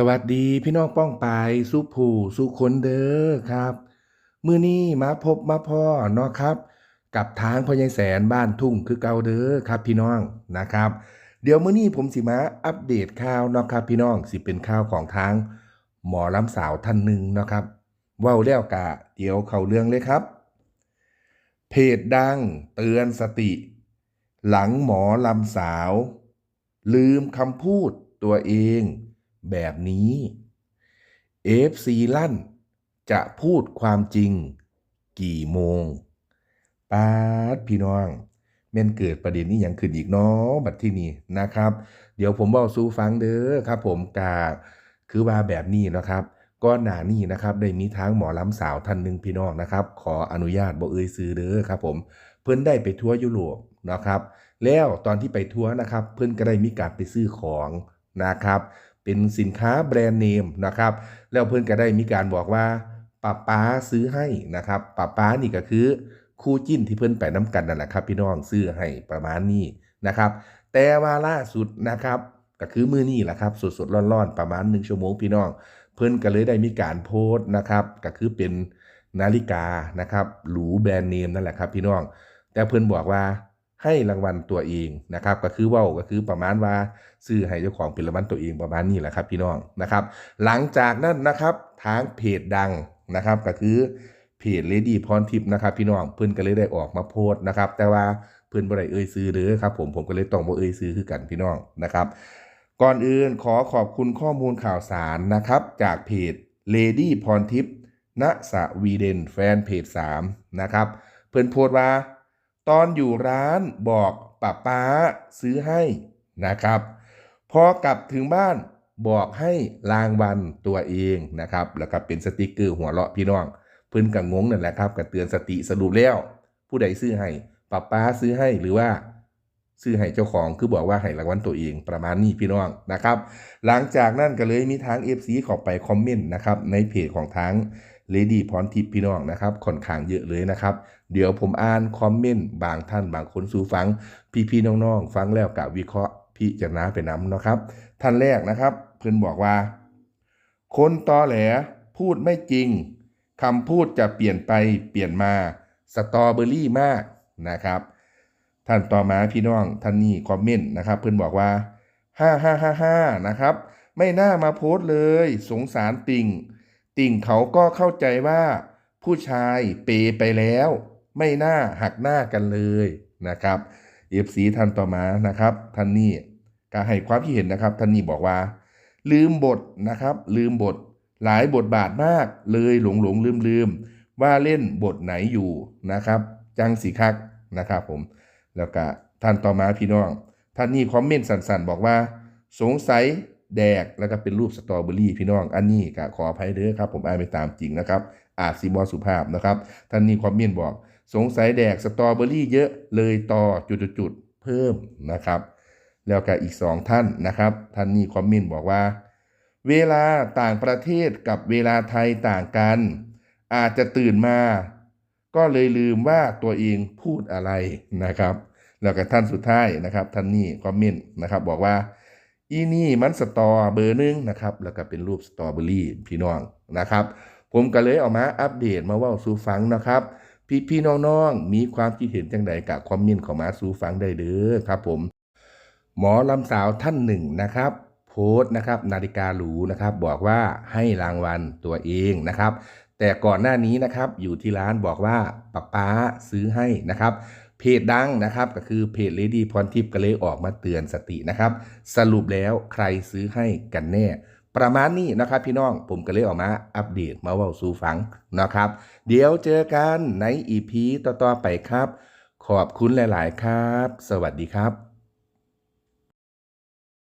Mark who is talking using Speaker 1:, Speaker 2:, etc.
Speaker 1: สวัสดีพี่น้องป้องปายสุผู้สุคนเด้อครับ มือนี้มาพบมาพ่อเนาะครับ กับทางพ่อใหญ่แสนบ้านทุ่งคือเก่าเด้อครับพี่น้องนะครับ เดี๋ยวมือนี้ผมสิมาอัปเดตข่าวเนาะครับพี่น้องสิเป็นข่าวของทาง หมอลำสาวท่านหนึ่งเนาะครับว้าแล้วกะเดี๋ยวเข้าเรื่องเลยครับ เพจดังเตือนสติ หลังหมอลำสาว ลืมคำพูดตัวเอง แบบนี้ FC ลั่นจะพูดความจริงกี่โมงปาดพี่น้อง แม่นเกิดประเด็นนี้อย่างขึ้นอีกเนาะบัดที่นี่นะครับ เดี๋ยวผมบอกสู้ฟังเด้อครับ ผมกาคือว่าแบบนี้นะครับก้อนหนานี่นะครับได้มีทางหมอลำสาวท่านหนึ่งพี่น้องนะครับ ขออนุญาตบอกเอ่ยซื้อเด้อครับ ผมเพิ่อนได้ไปทัวร์ยุโรปนะครับ แล้วตอนที่ไปทัวร์นะครับ เพิ่อนก็ได้มีการไปซื้อของนะครับ เป็นสินค้าแบรนด์เนมนะครับ แล้วเพิ่อนก็ได้มีการบอกว่าป้าป้าซื้อให้นะครับป้าป้านี่ก็คือคู่จิ้นที่เพิ่อนไปน้ำกันนั่นแหละครับ พี่น้องซื้อให้ประมาณนี้นะครับ แต่ว่าล่าสุดนะครับก็คือมื้อนี้แหละครับสดๆร้อนๆประมาณ1ชั่วโมงพี่น้อง เพิ่อนก็เลยได้มีการโพสต์นะครับก็คือเป็นนาฬิกานะครับหรูแบรนด์เนมนั่นแหละครับพี่น้อง แต่เพิ่อนบอกว่า ให้รางวัลตัวเองนะครับก็คือว่าก็คือประมาณว่าซื้อให้เจ้าของเป็นรางวัลตัวเองประมาณนี้แหละครับพี่น้องนะครับ หลังจากนั้นนะครับทางเพจดังนะครับ ก็คือเพจเลดี้พรทิพย์นะครับ พี่น้องเพิ่อนก็เลยได้ออกมาโพสต์นะครับ แต่ว่าเพิ่อนบ่ได้เอ่ยซื้อเด้อครับผมผมก็เลยต้องบ่เอ่ยซื้อคือกันพี่น้องนะครับ ก่อนอื่นขอขอบคุณข้อมูลข่าวสารนะครับ จากเพจ Lady พรทิพย์ณสวีเดนแฟนเพจ3นะครับ เพิ่อนโพสต์ว่า ตอนอยู่ร้านบอกป้าป้าซื้อให้นะครับ พอกลับถึงบ้านบอกให้รางวัลตัวเองนะครับ แล้วก็เป็นสติกเกอร์หัวเราะพี่น้อง เพิ่นกังงงนั่นแหละครับก็เตือนสติสรุปแล้ว ผู้ใดซื้อให้ป้าป้าซื้อให้หรือว่าซื้อให้เจ้าของคือบอกว่าให้รางวัลตัวเองประมาณนี้พี่น้องนะครับ หลังจากนั้นก็เลยมีทาง FC เข้าไปคอมเมนต์นะครับในเพจของทาง Lady พรทิพย์พี่น้องนะครับค่อนข้างเยอะเลยนะครับ เดี๋ยวผมอ่านคอมเมนต์บางท่านบางคนสู่ฟัง พี่ๆน้องๆ ฟังแล้วกับวิเคราะห์พิจารณาไปนำนะครับ ท่านแรกนะครับ เพิ่อนบอกว่า คนตอแหลพูดไม่จริงคำพูดจะเปลี่ยนไปเปลี่ยนมาสตอเบอรี่มากนะครับ ท่านต่อมาพี่น้องท่านนี้คอมเมนต์นะครับ เพื่อนบอกว่าห้าห้าห้าห้านะครับ ไม่น่ามาโพสต์เลย สงสารติ่ง ติ่งเขาก็เข้าใจว่า ผู้ชายเปไปแล้ว ไม่น่าหักหน้ากันเลยนะครับเอฟซีท่านต่อมานะครับท่านนี้ก็ให้ความคิดเห็นนะครับท่านนี้บอกว่า ลืมบทนะครับ ลืมบทหลายบทบาทมากเลยหลงหลงลืมลืมว่าเล่นบทไหนอยู่นะครับ จังสีคักนะครับผม แล้วก็ท่านต่อมาพี่น้อง ท่านนี้คอมเมนต์สั้นๆ บอกว่า สงสัยแดกแล้วก็เป็นรูปสตรอเบอรี่พี่น้อง อันนี้ก็ขออภัยเด้อครับ ผมอ่านไปตามจริงนะครับ อาจซีบอสุภาพนะครับ ท่านนี้คอมเมนต์บอก สงสัยแดกสตรอเบอรี่เยอะเลยต่อจุดๆเพิ่มนะครับ แล้วก็อีกสองท่านนะครับ ท่านนี้คอมเมนต์บอกว่า เวลาต่างประเทศกับเวลาไทยต่างกัน อาจจะตื่นมา ก็เลยลืมว่าตัวเองพูดอะไรนะครับ แล้วก็ท่านสุดท้ายนะครับ ท่านนี้คอมเมนต์นะครับบอกว่าอีนี่มันสตอเบอร์หนึ่งนะครับ แล้วก็เป็นรูปสตรอเบอรี่พี่น้องนะครับ ผมก็เลยเอามาอัปเดตมาว่าสู่ฟังนะครับ พี่พี่ๆน้องๆ มีความคิดเห็นจังใดกับคอมมนต์เข้ามาสูฟังได้เด้อครับผม หมอลำสาวท่านหนึ่งนะครับ โพสต์นะครับนาฬิกาหรูนะครับ บอกว่าให้รางวัลตัวเองนะครับ แต่ก่อนหน้านี้นะครับอยู่ที่ร้านบอกว่าป๊าป๊าซื้อให้นะครับ เพจดังนะครับ ก็คือเพจ Lady พรทิพย์ก็เลยออกมาเตือนสตินะครับ สรุปแล้วใครซื้อให้กันแน่ ประมาณนี้นะครับพี่น้องผมก็เลยออกมาอัปเดตมาว่าสู่ฟังนะครับ เดี๋ยวเจอกันในอีพีต่อๆไปครับ ขอบคุณหลาย ๆ ครับ สวัสดีครับ